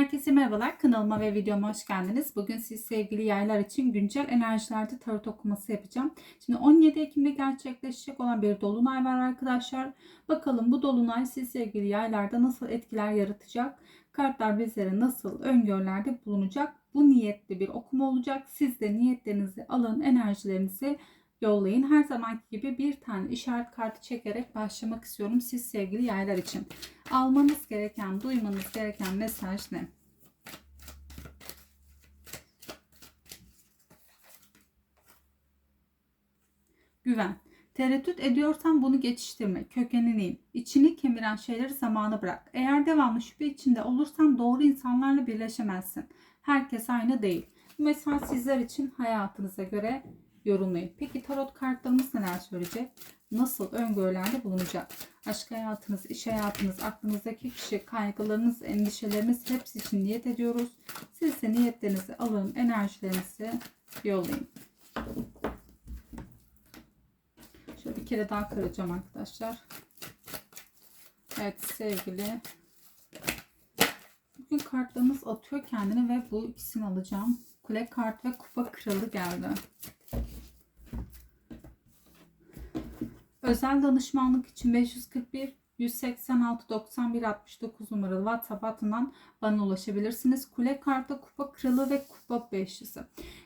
Herkese merhabalar. Kanalıma ve videoma hoş geldiniz. Bugün siz sevgili yaylar için güncel enerjilerde tarot okuması yapacağım. Şimdi 17 Ekim'de gerçekleşecek olan bir dolunay var arkadaşlar. Bakalım bu dolunay siz sevgili yaylarda nasıl etkiler yaratacak? Kartlar bizlere nasıl öngörülerde bulunacak? Bu niyetli bir okuma olacak. Siz de niyetlerinizi alın, enerjilerinizi yollayın. Her zamanki gibi bir tane işaret kartı çekerek başlamak istiyorum siz sevgili yaylar için. Almanız gereken, duymanız gereken mesaj ne? Güven. Tereddüt ediyorsan bunu geçiştirme. Kökenini in. İçini kemiren şeyleri zamana bırak. Eğer devamlı şüphe içinde olursan doğru insanlarla birleşemezsin. Herkes aynı değil. Bu mesaj sizler için hayatınıza göre yorumlayın. Peki tarot kartlarımız neler söyleyecek? Nasıl öngörülerde bulunacak? Aşk hayatınız, iş hayatınız, aklınızdaki kişi, kaygılarınız, endişeleriniz hepsi için niyet ediyoruz. Siz de niyetlerinizi alın, enerjilerinizi yollayın. Şöyle bir kere daha kıracağım arkadaşlar. Evet sevgili. Bugün kartlarımız atıyor kendini ve bu ikisini alacağım. Kule kart ve kupa kralı geldi. Özel danışmanlık için 541 186 91 69 numaralı WhatsApp hattından bana ulaşabilirsiniz. Kule kartı kupa kralı ve kupa beşlisi.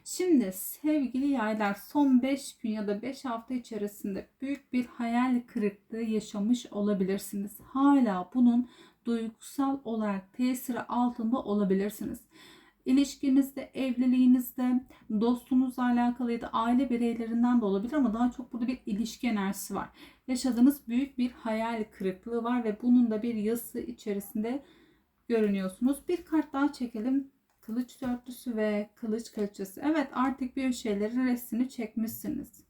Şimdi sevgili yaylar son 5 gün ya da 5 hafta içerisinde büyük bir hayal kırıklığı yaşamış olabilirsiniz. Hala bunun duygusal olarak tesiri altında olabilirsiniz ilişkinizde, evliliğinizde, dostunuzla alakalı ya da aile bireylerinden de olabilir ama daha çok burada bir ilişki enerjisi var. Yaşadığınız büyük bir hayal kırıklığı var ve bunun da bir yazısı içerisinde görünüyorsunuz. Bir kart daha çekelim. Kılıç dörtlüsü ve kılıç kılıççısı. Evet artık bir şeylerin resmini çekmişsiniz.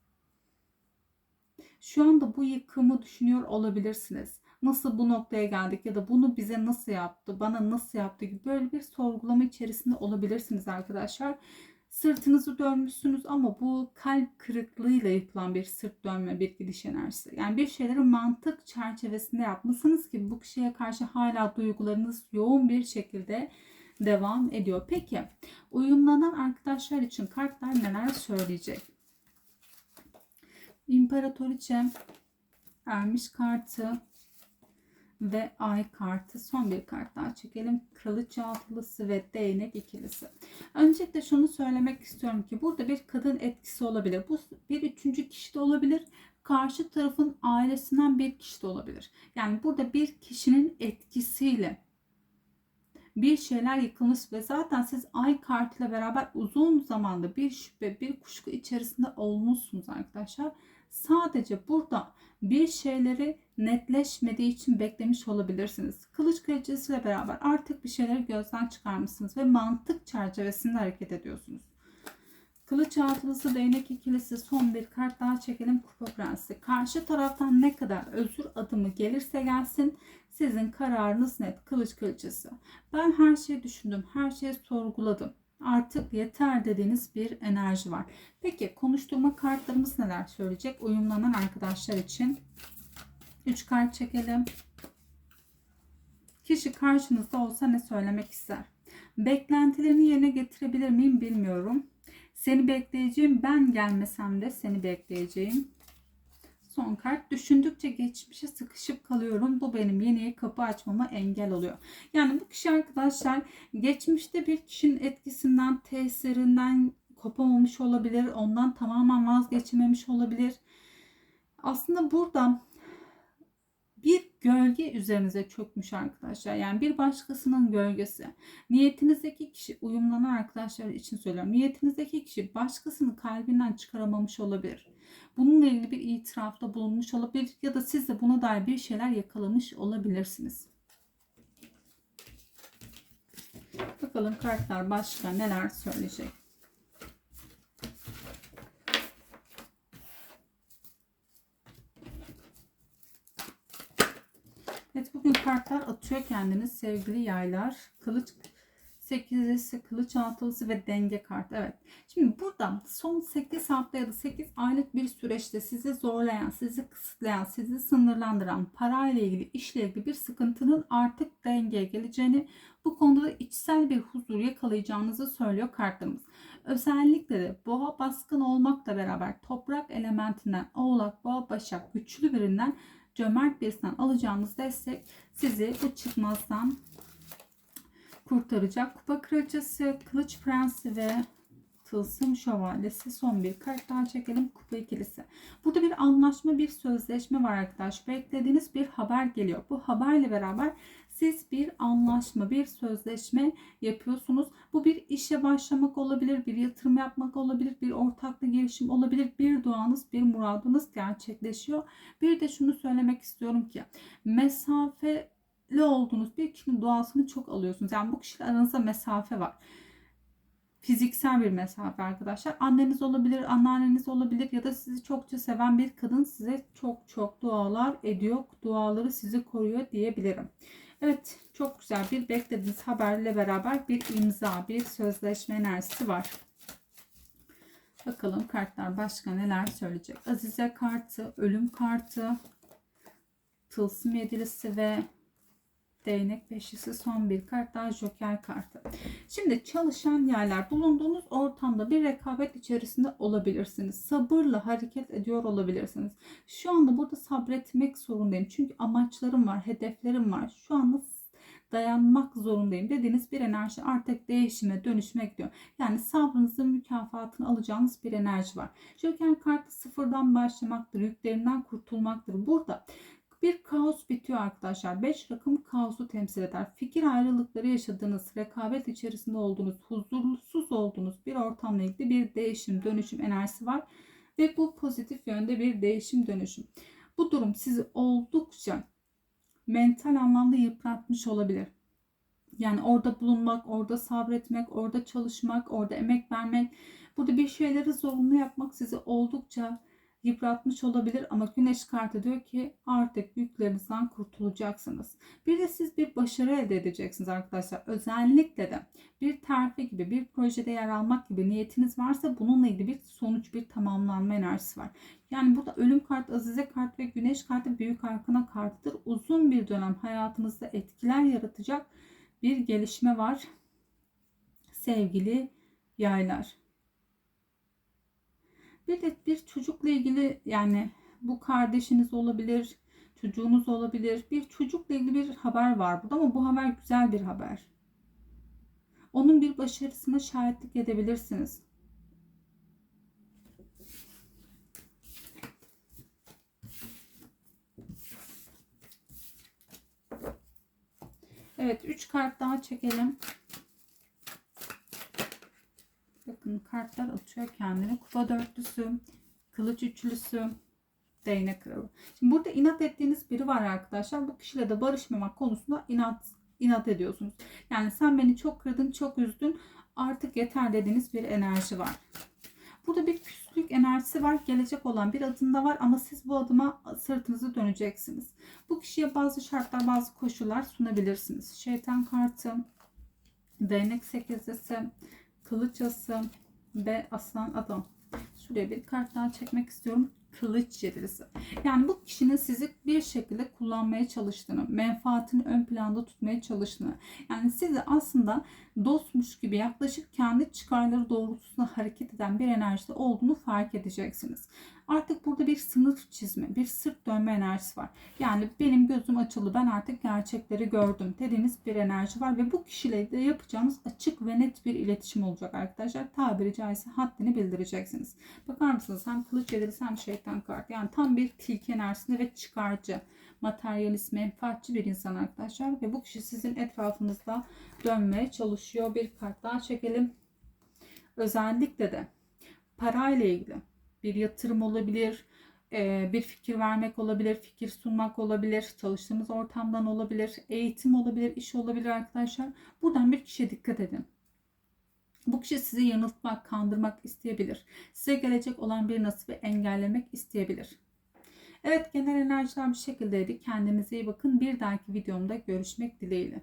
Şu anda bu yıkımı düşünüyor olabilirsiniz nasıl bu noktaya geldik ya da bunu bize nasıl yaptı, bana nasıl yaptı gibi böyle bir sorgulama içerisinde olabilirsiniz arkadaşlar. Sırtınızı dönmüşsünüz ama bu kalp kırıklığıyla yapılan bir sırt dönme, bir gidiş enerjisi. Yani bir şeyleri mantık çerçevesinde yapmışsınız ki bu kişiye karşı hala duygularınız yoğun bir şekilde devam ediyor. Peki uyumlanan arkadaşlar için kartlar neler söyleyecek? İmparatoriçe ermiş kartı ve ay kartı. Son bir kart daha çekelim. Kılıç altılısı ve değnek ikilisi. Öncelikle şunu söylemek istiyorum ki burada bir kadın etkisi olabilir. Bu bir üçüncü kişi de olabilir. Karşı tarafın ailesinden bir kişi de olabilir. Yani burada bir kişinin etkisiyle bir şeyler yıkılmış ve zaten siz ay kartıyla beraber uzun zamanda bir şüphe, bir kuşku içerisinde olmuşsunuz arkadaşlar. Sadece burada bir şeyleri netleşmediği için beklemiş olabilirsiniz. Kılıç kraliçesiyle beraber artık bir şeyleri gözden çıkarmışsınız ve mantık çerçevesinde hareket ediyorsunuz. Kılıç altılısı, değnek ikilisi, son bir kart daha çekelim. Kupa prensi. Karşı taraftan ne kadar özür adımı gelirse gelsin sizin kararınız net. Kılıç kraliçesi. Ben her şeyi düşündüm, her şeyi sorguladım artık yeter dediğiniz bir enerji var. Peki konuşturma kartlarımız neler söyleyecek? Uyumlanan arkadaşlar için 3 kart çekelim. Kişi karşınızda olsa ne söylemek ister? Beklentilerini yerine getirebilir miyim bilmiyorum. Seni bekleyeceğim. Ben gelmesem de seni bekleyeceğim. Son kart düşündükçe geçmişe sıkışıp kalıyorum. Bu benim yeniye kapı açmama engel oluyor. Yani bu kişi arkadaşlar geçmişte bir kişinin etkisinden, tesirinden kopamamış olabilir. Ondan tamamen vazgeçememiş olabilir. Aslında burada bir gölge üzerinize çökmüş arkadaşlar. Yani bir başkasının gölgesi. Niyetinizdeki kişi uyumlanan arkadaşlar için söylüyorum. Niyetinizdeki kişi başkasını kalbinden çıkaramamış olabilir. Bununla ilgili bir itirafta bulunmuş olabilir ya da siz de buna dair bir şeyler yakalamış olabilirsiniz. Bakalım kartlar başka neler söyleyecek. Evet bugün kartlar atıyor kendini sevgili yaylar. Kılıç sekizlisi, kılıç altılısı ve denge kartı. Evet. Şimdi burada son 8 hafta ya da 8 aylık bir süreçte sizi zorlayan, sizi kısıtlayan, sizi sınırlandıran, parayla ilgili, işle ilgili bir sıkıntının artık dengeye geleceğini, bu konuda da içsel bir huzur yakalayacağınızı söylüyor kartlarımız. Özellikle de boğa baskın olmakla beraber toprak elementinden oğlak, boğa, başak güçlü birinden cömert birisinden alacağınız destek sizi bu çıkmazdan kurtaracak. Kupa kraliçesi, kılıç prensi ve tılsım şövalyesi son bir kart daha çekelim. Kupa ikilisi. Burada bir anlaşma, bir sözleşme var arkadaş. Beklediğiniz bir haber geliyor. Bu haberle beraber siz bir anlaşma, bir sözleşme yapıyorsunuz. Bu bir işe başlamak olabilir, bir yatırım yapmak olabilir, bir ortaklı girişim olabilir. Bir duanız, bir muradınız gerçekleşiyor. Bir de şunu söylemek istiyorum ki mesafe olduğunuz bir kişinin duasını çok alıyorsunuz. Yani bu kişiyle aranızda mesafe var. Fiziksel bir mesafe arkadaşlar. Anneniz olabilir, anneanneniz olabilir ya da sizi çokça seven bir kadın size çok çok dualar ediyor. Duaları sizi koruyor diyebilirim. Evet çok güzel bir beklediğiniz haberle beraber bir imza, bir sözleşme enerjisi var. Bakalım kartlar başka neler söyleyecek. Azize kartı, ölüm kartı, tılsım yedilisi ve değnek beşlisi son bir kart daha joker kartı. Şimdi çalışan yerler bulunduğunuz ortamda bir rekabet içerisinde olabilirsiniz. Sabırla hareket ediyor olabilirsiniz. Şu anda burada sabretmek zorundayım. Çünkü amaçlarım var, hedeflerim var. Şu anda dayanmak zorundayım dediğiniz bir enerji artık değişime, dönüşüme gidiyor. Yani sabrınızın mükafatını alacağınız bir enerji var. Joker kartı sıfırdan başlamaktır, yüklerinden kurtulmaktır. Burada bir kaos bitiyor arkadaşlar. 5 rakım kaosu temsil eder. Fikir ayrılıkları yaşadığınız, rekabet içerisinde olduğunuz, huzursuz olduğunuz bir ortamla ilgili bir değişim, dönüşüm enerjisi var. Ve bu pozitif yönde bir değişim, dönüşüm. Bu durum sizi oldukça mental anlamda yıpratmış olabilir. Yani orada bulunmak, orada sabretmek, orada çalışmak, orada emek vermek, burada bir şeyleri zorunlu yapmak sizi oldukça yıpratmış olabilir ama güneş kartı diyor ki artık yüklerinizden kurtulacaksınız. Bir de siz bir başarı elde edeceksiniz arkadaşlar. Özellikle de bir terfi gibi bir projede yer almak gibi niyetiniz varsa bununla ilgili bir sonuç bir tamamlanma enerjisi var. Yani burada ölüm kartı, azize kart ve güneş kartı büyük arkana kartıdır. Uzun bir dönem hayatınızda etkiler yaratacak bir gelişme var. Sevgili yaylar. Bir de bir çocukla ilgili yani bu kardeşiniz olabilir, çocuğunuz olabilir. Bir çocukla ilgili bir haber var burada ama bu haber güzel bir haber. Onun bir başarısına şahitlik edebilirsiniz. Evet 3 kart daha çekelim. Bakın kartlar atıyor kendini. Kupa dörtlüsü, kılıç üçlüsü, değnek kralı. Şimdi burada inat ettiğiniz biri var arkadaşlar. Bu kişiyle de barışmamak konusunda inat inat ediyorsunuz. Yani sen beni çok kırdın, çok üzdün. Artık yeter dediğiniz bir enerji var. Burada bir küslük enerjisi var. Gelecek olan bir adım da var ama siz bu adıma sırtınızı döneceksiniz. Bu kişiye bazı şartlar, bazı koşullar sunabilirsiniz. Şeytan kartı, değnek sekizlisi, kılıç ası ve aslan adam. Şuraya bir kart daha çekmek istiyorum. Kılıç yedilisi. Yani bu kişinin sizi bir şekilde kullanmaya çalıştığını, menfaatini ön planda tutmaya çalıştığını. Yani sizi aslında dostmuş gibi yaklaşıp kendi çıkarları doğrultusunda hareket eden bir enerjide olduğunu fark edeceksiniz. Artık burada bir sınır çizme, bir sırt dönme enerjisi var. Yani benim gözüm açıldı, ben artık gerçekleri gördüm dediğiniz bir enerji var ve bu kişiyle de yapacağınız açık ve net bir iletişim olacak arkadaşlar. Tabiri caizse haddini bildireceksiniz. Bakar mısınız hem kılıç yedilisi hem şeytan kart. Yani tam bir tilki enerjisinde ve çıkarcı, materyalist, menfaatçi bir insan arkadaşlar. Ve bu kişi sizin etrafınızda dönmeye çalışıyor. Bir kart daha çekelim. Özellikle de parayla ilgili bir yatırım olabilir, e, bir fikir vermek olabilir, fikir sunmak olabilir, çalıştığınız ortamdan olabilir, eğitim olabilir, iş olabilir arkadaşlar. Buradan bir kişiye dikkat edin. Bu kişi sizi yanıltmak, kandırmak isteyebilir. Size gelecek olan bir nasibi engellemek isteyebilir. Evet genel enerjiler bu şekildeydi. Kendinize iyi bakın. Bir dahaki videomda görüşmek dileğiyle.